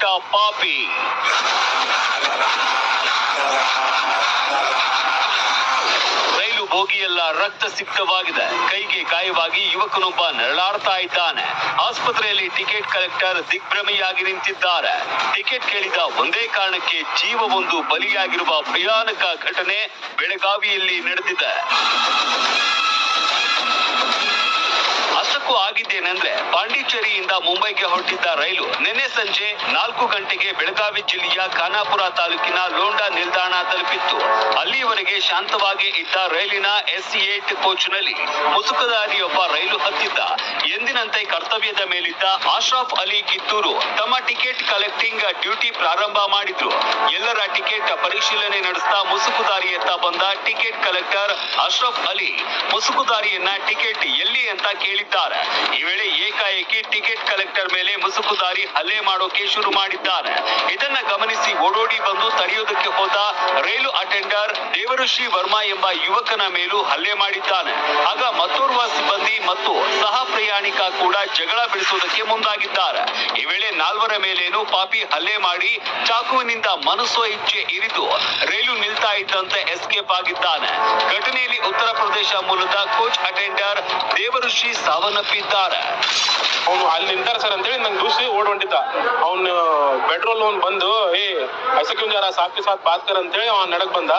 ಬಿಟ್ಟ ಪಾಪಿ ರೈಲು ಬೋಗಿಯೆಲ್ಲ ರಕ್ತ ಸಿಕ್ತವಾಗಿದೆ ಕೈಗೆ ಗಾಯವಾಗಿ ಯುವಕನೊಬ್ಬ ನರಳಾಡ್ತಾ ಇದ್ದಾನೆ. ಆಸ್ಪತ್ರೆಯಲ್ಲಿ ಟಿಕೆಟ್ ಕಲೆಕ್ಟರ್ ದಿಗ್ಭ್ರಮೆಯಾಗಿ ನಿಂತಿದ್ದಾರೆ. ಟಿಕೆಟ್ ಕೇಳಿದ ಒಂದೇ ಕಾರಣಕ್ಕೆ ಜೀವವೊಂದು ಬಲಿಯಾಗಿರುವ ಭಯಾನಕ ಘಟನೆ ಬೆಳಗಾವಿಯಲ್ಲಿ ನಡೆದಿದೆ. ಅಷ್ಟಕ್ಕೂ ಆಗಿದ್ದೇನೆಂದ್ರೆ ಪಾಂಡಿಚೇರಿಯಿಂದ ಮುಂಬೈಗೆ ಹೊರಟಿದ್ದ ರೈಲು ನಿನ್ನೆ ಸಂಜೆ ನಾಲ್ಕು ಗಂಟೆಗೆ ಬೆಳಗಾವಿ ಜಿಲ್ಲೆಯ ಖಾನಾಪುರ ತಾಲೂಕಿನ ಲೋಂಡಾ ನಿಲ್ದಾಣ ತಲುಪಿತ್ತು. ಅಲ್ಲಿವರೆಗೆ ಶಾಂತವಾಗಿ ಇದ್ದ ರೈಲಿನ ಎಸ್ ಏಟ್ ಕೋಚ್ನಲ್ಲಿ ಮುಸುಕದಾರಿಯೊಬ್ಬ ರೈಲು ಹತ್ತಿದ್ದ. ಎಂದಿನಂತೆ ಕರ್ತವ್ಯದ ಮೇಲಿದ್ದ ಆಶ್ರಫ್ ಅಲಿ ಕಿತ್ತೂರು ತಮ್ಮ ಟಿಕೆಟ್ ಕಲೆಕ್ಟಿಂಗ್ ಡ್ಯೂಟಿ ಪ್ರಾರಂಭ ಮಾಡಿದ್ರು. ಎಲ್ಲರ ಟಿಕೆಟ್ ಪರಿಶೀಲನೆ ನಡೆಸ್ತಾ ಮುಸುಕುದಾರಿಯತ್ತ ಬಂದ ಟಿಕೆಟ್ ಕಲೆಕ್ಟರ್ ಅಶ್ರಫ್ ಅಲಿ ಮುಸುಕುದಾರಿಯನ್ನ ಟಿಕೆಟ್ ಎಲ್ಲಿ ಅಂತ ಕೇಳಿದ್ದಾರೆ. ಈ ವೇಳೆ ಏಕಾಏಕಿ ಟಿಕೆಟ್ ಕಲೆಕ್ಟರ್ ಮೇಲೆ ಮುಸುಕುದಾರಿ ಹಲ್ಲೆ ಮಾಡೋಕೆ ಶುರು ಮಾಡಿದ್ದಾರೆ. ಇದನ್ನ ಗಮನಿಸಿ ಓಡೋಡಿ ಬಂದು ತಡೆಯೋದಕ್ಕೆ ಹೋದ ರೈಲು ಅಟೆಂಡರ್ ದೇವಋಷಿ ವರ್ಮಾ ಎಂಬ ಯುವಕನ ಮೇಲೂ ಹಲ್ಲೆ ಮಾಡಿದ್ದಾನೆ. ಆಗ ಮತ್ತೋರ್ವ ಸಿಬ್ಬಂದಿ ಮತ್ತು ಸಹ ಪ್ರಯಾಣಿಕ ಕೂಡ ಜಗಳ ಬಿಡಿಸುವುದಕ್ಕೆ ಮುಂದಾಗಿದ್ದಾರೆ. ಈ ವೇಳೆ ನಾಲ್ವರ ಮೇಲೇನು ಪಾಪಿ ಹಲ್ಲೆ ಮಾಡಿ ಚಾಕುವಿನಿಂದ ಮನಸ್ಸೋ ಇಚ್ಛೆ ಇರಿದು ರೈಲು ನಿಲ್ತಾ ಇದ್ದಂತೆ ಎಸ್ಕೇಪ್ ಆಗಿದ್ದಾನೆ. ಪ್ರದೇಶ ಮೂಲದ ಕೋಚ್ ಅಟೆಂಡರ್ ದೇವಋಷಿ ಸಾವನ್ನಪ್ಪಿದ್ದಾರೆ ಅವನು ಅಲ್ಲಿ ನಿಂತಾರ ಸರ್ ಅಂತೇಳಿ ನಂಗೆ ದೂಸಿ ಓಡ್ ಹೊಂಟಿದ್ದ ಅವನು ಪೆಟ್ರೋಲ್ ಅವ್ನು ಬಂದು ಏ ಐಸಕ್ಯೂ ಜರ ಸಾಕಿ ಸಾತ್ ಬಾತ್ಕರ್ ಅಂತೇಳಿ ಅವನು ನಡಕ್ ಬಂದ.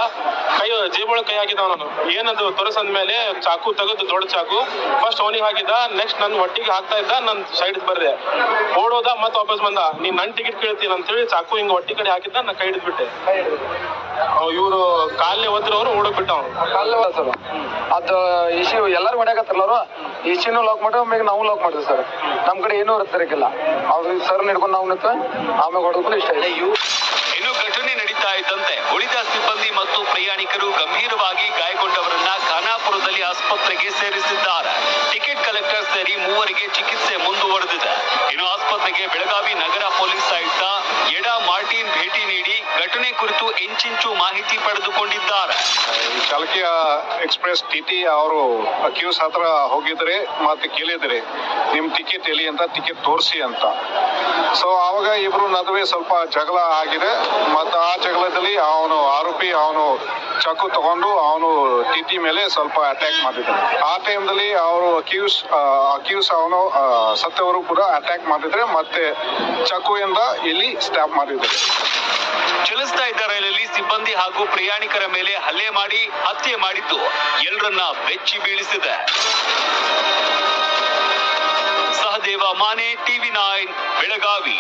ಕೈ ಜೇಬೊಳಗೆ ಕೈ ಹಾಕಿದ ಅವನು. ಏನದು ತೋರಿಸಂದ್ಮೇಲೆ ಚಾಕು ತೆಗೆದು ದೊಡ್ಡ ಚಾಕು. ಫಸ್ಟ್ ಅವನಿಗೆ ಹಾಕಿದ್ದ ನೆಕ್ಸ್ಟ್ ನನ್ನ ಒಟ್ಟಿಗೆ ಹಾಕ್ತಾ ಇದ್ದ ನನ್ನ ಸೈಡ್ ಬರ್ದೆ. ಓಡೋದ ಮತ್ತೆ ವಾಪಸ್ ಬಂದ. ನೀನ್ ನನ್ ಟಿಕೆಟ್ ಕೇಳ್ತೀನಿ ಅಂತೇಳಿ ಚಾಕು ಹಿಂಗ್ ಒಟ್ಟಿ ಕಡೆ ಹಾಕಿದ್ದ ನಾ ಕೈ ಹಿಡಿದ್ಬಿಟ್ಟೆ. ಇವರು ಕಾಲೇ ಒದ್ರವ್ರು ಓಡೋಗ್ಬಿಟ್ಟ ಬಿಟ್ಟ ಅವ್ನು. ಕಲ್ಲು ಸರ್ ಅದು ಇಶಿ ಎಲ್ಲರೂ ಹೊಡ್ಯಾಕತ್ತಾರಲ್ಲ ಇಶಿನೂ ಲಾಕ್ ಮಾಡಿ ಆಮೇಲೆ ನಾವು ಲಾಕ್ ಮಾಡ್ತೀವಿ ಸರ್ ನಮ್ಮ ಕಡೆ ಏನೂ ಇರ್ತಿರಕ್ಕಿಲ್ಲ ಅವ್ರು ಸರ್ ಹಿಡ್ಕೊಂಡು ನಾವು ನಿಂತ ಆಮೇಲೆ ಹೊಡೆದ್ಕೊಂಡು ಇಷ್ಟ ಇನ್ನು ಘಟನೆ ನಡೀತಾ ಇದ್ದಂತೆ ಉಳಿದ ಸಿಬ್ಬಂದಿ ಮತ್ತು ಪ್ರಯಾಣಿಕರು ಗಂಭೀರವಾಗಿ ಗಾಯಗೊಂಡವರನ್ನ ಖಾನಾಪುರದಲ್ಲಿ ಆಸ್ಪತ್ರೆಗೆ ಸೇರಿಸಿದ್ದಾರೆ. ಟಿಕೆಟ್ ಕಲೆಕ್ಟರ್ ಸೇರಿ ಮೂವರಿಗೆ ಚಿಕಿತ್ಸೆ ಮುಂದುವರೆದಿದೆ. ಇನ್ನು ಆಸ್ಪತ್ರೆಗೆ ಬೆಳಗಾವಿ ನಗರ ಪೊಲೀಸ್ ಆಯುಕ್ತ ಎಡಾ ಮಾರ್ಟಿನ್ ಭೇಟಿ ನೀಡಿ ಘಟನೆ ಕುರಿತು ಇಂಚಿಂಚು ಮಾಹಿತಿ ಪಡೆದುಕೊಂಡಿದ್ದಾರೆ. ಚಾಲಕಿಯ ಎಕ್ಸ್ಪ್ರೆಸ್ ಟಿಟಿ ಅವರು ಕ್ಯೂಸ್ ಹತ್ರ ಹೋಗಿದ್ರೆ ಮತ್ತೆ ಕೇಳಿದ್ರೆ, ನಿಮ್ ಟಿಕೆಟ್ ಎಲ್ಲಿ ಅಂತ, ಟಿಕೆಟ್ ತೋರಿಸಿ ಅಂತ. ಸೊ ಅವಾಗ ಇಬ್ರು ನಡುವೆ ಸ್ವಲ್ಪ ಜಗಳ ಆಗಿದೆ. ಮತ್ತೆ ಆ ಜಗಳದಲ್ಲಿ ಅವನು ಆರೋಪಿ, ಅವನು ಚಾಕು ತಗೊಂಡು ಅವನು ಟಿಟಿ ಮೇಲೆ ಸ್ವಲ್ಪ ಅಟ್ಯಾಕ್ ಮಾಡಿದ್ರು ಆ ಟೈಮ್ದಲ್ಲಿ ಅವರು ಅಕ್ಯೂಸ್ ಅಕ್ಯೂಸ್ ಅವನು ಸತ್ತವರು ಕೂಡ ಅಟ್ಯಾಕ್ ಮಾಡಿದ್ರೆ ಮತ್ತೆ ಚಾಕುವಿಂದ ಇಲ್ಲಿ ಸ್ಟಾಪ್ ಮಾಡಿದ್ದಾರೆ. ಚಲಿಸ್ತಾ ಇದ್ದ ರೈಲಲ್ಲಿ ಸಿಬ್ಬಂದಿ ಹಾಗೂ ಪ್ರಯಾಣಿಕರ ಮೇಲೆ ಹಲ್ಲೆ ಮಾಡಿ ಹತ್ಯೆ ಮಾಡಿದ್ದು. ಎಲ್ಲರನ್ನ ಬೆಚ್ಚಿ ಬೀಳಿಸಿದೆ. Sahadev Mane, TV nine, Belagavi.